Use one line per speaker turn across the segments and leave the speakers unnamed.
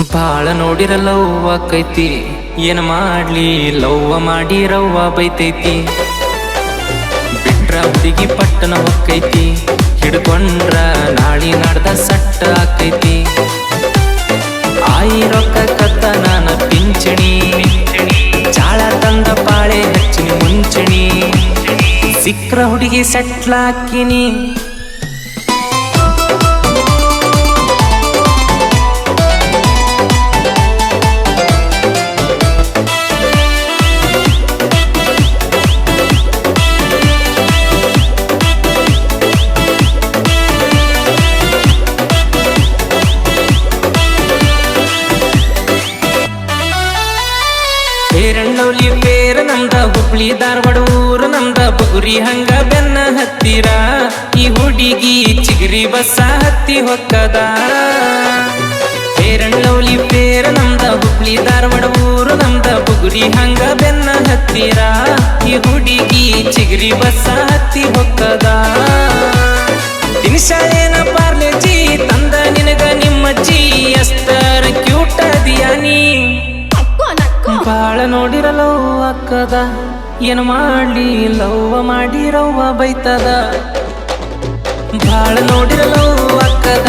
ಬಾಳ ನೋಡಿರ ಲವ್ವ ಕೈತಿ. ಏನ್ ಮಾಡ್ಲಿ? ಲವ್ವ ಮಾಡಿ ರವ್ವ ಬೈತೈತಿ. ಬಿಟ್ರ ಹುಡುಗಿ ಪಟ್ಟಣ ಹೊಕ್ಕೈತಿ ಹಿಡ್ಕೊಂಡ್ರ ನಾಳಿ ನಡ್ದ ಸಟ್ಟ ಆಕೈತಿ. ಆಯಿ ರೊಕ್ಕ ಕತ್ತ ನಾನ ಪಿಂಚಣಿ. ಚಾಳ ತಂದ ಪಾಳೆ ಹಚ್ಚಿನಿ ಮುಂಚಣಿ. ಸಿಕ್ರ ಹುಡುಗಿ ಸಟ್ಲಾಕಿನಿ. ಹುಬ್ಳಿ ಧಾರವಾಡ ಊರು ನಮ್ದ ಬುಗುರಿ ಹಂಗ ಬೆನ್ನ ಹತ್ತಿರ. ಈ ಹುಡುಗಿ ಚಿಗಿರಿ ಬಸ್ಸ ಹತ್ತಿ ಹೊಕ್ಕದ. ಪೇರಣ್ಣೌಲಿ ಪೇರ ನಮ್ದ ಹುಬ್ಳಿ ಧಾರವಾಡ ಊರು ನಮ್ದ ಬುಗುರಿ ಹಂಗ ಬೆನ್ನ ಹತ್ತಿರ. ಈ ಹುಡುಗಿ ಚಿಗಿರಿ ಬಸ್ಸ ಹತ್ತಿ ಹೊಕ್ಕದ. ನೋಡಿರಲವ್ವ ಅಕ್ಕದ? ಏನು ಮಾಡ್ಲಿ? ಲವ್ವ ಮಾಡಿರವ್ವ ಬೈತದ? ಭಾಳ ನೋಡಿರಲವ್ವ ಅಕ್ಕದ?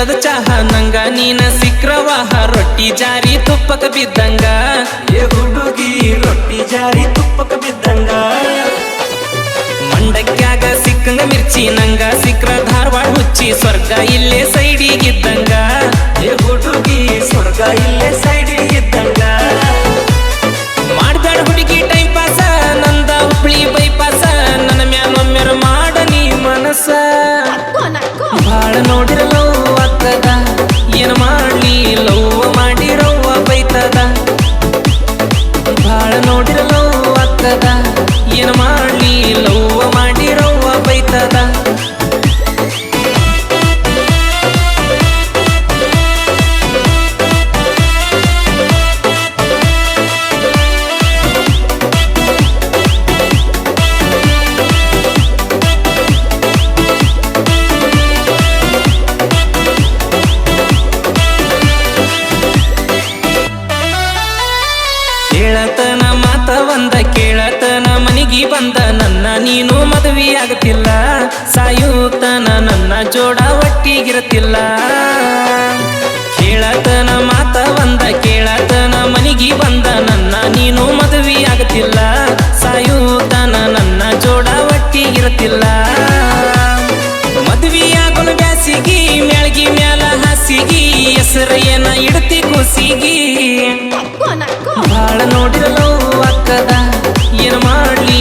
ಬೆಲ್ಲದ ಚಹ ನಂಗ ನೀನ ಸಿಕ್ರವಾಹ ರೊಟ್ಟಿ ಜಾರಿ ತುಪ್ಪಕ ಬಿದ್ದಂಗ.
ಏ ಹುಡುಗಿ ರೊಟ್ಟಿ ಜಾರಿ ತುಪ್ಪಕ ಬಿದ್ದಂಗ.
ಮಂಡಕ್ಯಾಗ ಸಿಕ್ಕಂಗ ಮಿರ್ಚಿ ನಂಗ ಸಿಕ್ರ ಧಾರವಾಡ ಹುಚ್ಚಿ ಸ್ವರ್ಗ ಇಲ್ಲೇ ಸೈಡಿಗಿದ್ದಂಗ
ಏ ಹುಡುಗಿ ಸ್ವರ್ಗ ಇಲ್ಲೇ ಸೈಡಿಗಿದ್ದಂಗ ಇದ್ದಂಗ
ಮಾಡ್ಬೇಡ ಹುಡುಗಿ ಟೈಮ್ ಪಾಸ ನಂದ ಹುಬ್ಳಿ ಬೈಪಾಸ ನನ್ನ ಮ್ಯಾಲ ಒಮ್ಮೆರ ಮಾಡ ನೀ ಮನಸ ಬಾಳ ನೋಡಿರಲವ್ವ ಬಾಳ ನೋಡಿರಲವ್ವ ಬಂದ ನನ್ನ ನೀನು ಮದುವೆ ಸಾಯುತ್ತನ ಸಾಯುತನ ನನ್ನ ಜೋಡ ಒಟ್ಟಿಗಿರತಿಲ್ಲ ಕೇಳತನ ಮಾತ ಬಂದ ಕೇಳತನ ಮನಿಗಿ ಬಂದ ನನ್ನ ನೀನು ಮದುವೆ ಸಾಯುತ್ತನ ಸಾಯುತನ ನನ್ನ ಜೋಡ ಒಟ್ಟಿಗಿರತಿಲ್ಲ ಮದುವೆಯಾಗಲು ಬ್ಯಾಸಿಗಿ ಮ್ಯಾಳ್ಗಿ ಮ್ಯಾಲ ಹಸಿಗಿ ಹೆಸರ ಏನ ಇಡತಿ ಕುಸಿಗಿ. ಭಾಳ ನೋಡಿರಲು ಅಕ್ಕದ ಏನು ಮಾಡ್ಲಿ?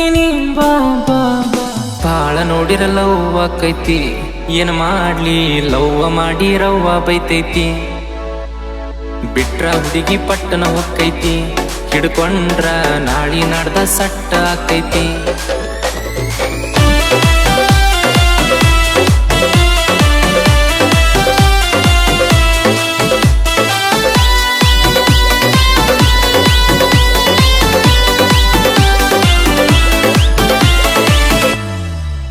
ಸೆಟ್ಲಾಕಿನಿ ಬಾಳ. ಬಾಳ ನೋಡಿರಲವ್ವ ಕೈತಿ, ಏನ್ ಮಾಡ್ಲಿ ಲವ್ವ ಮಾಡಿ ರವ್ವ ಬೈತೈತಿ ಬಿಟ್ರ ಹುಡುಗಿ ಪಟ್ಟಣ ಹೊಕ್ಕೈತಿ, ಹಿಡ್ಕೊಂಡ್ರ ನಾಳಿ ನಡ್ದ ಸಟ್ಟ ಆಕೈತಿ